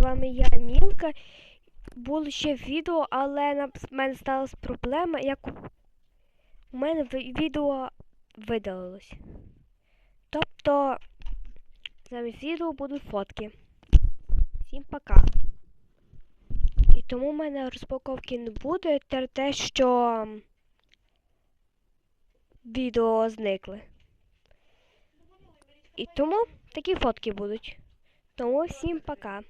вами я Мілка. Було ще відео, але в мене сталася проблема, як у у мене відео видалилось. Тобто замість відео будуть фотки. Всім пока. І тому в мене розпаковки не буде через те, що відео зникли. І тому такі фотки будуть. Тому всім пока.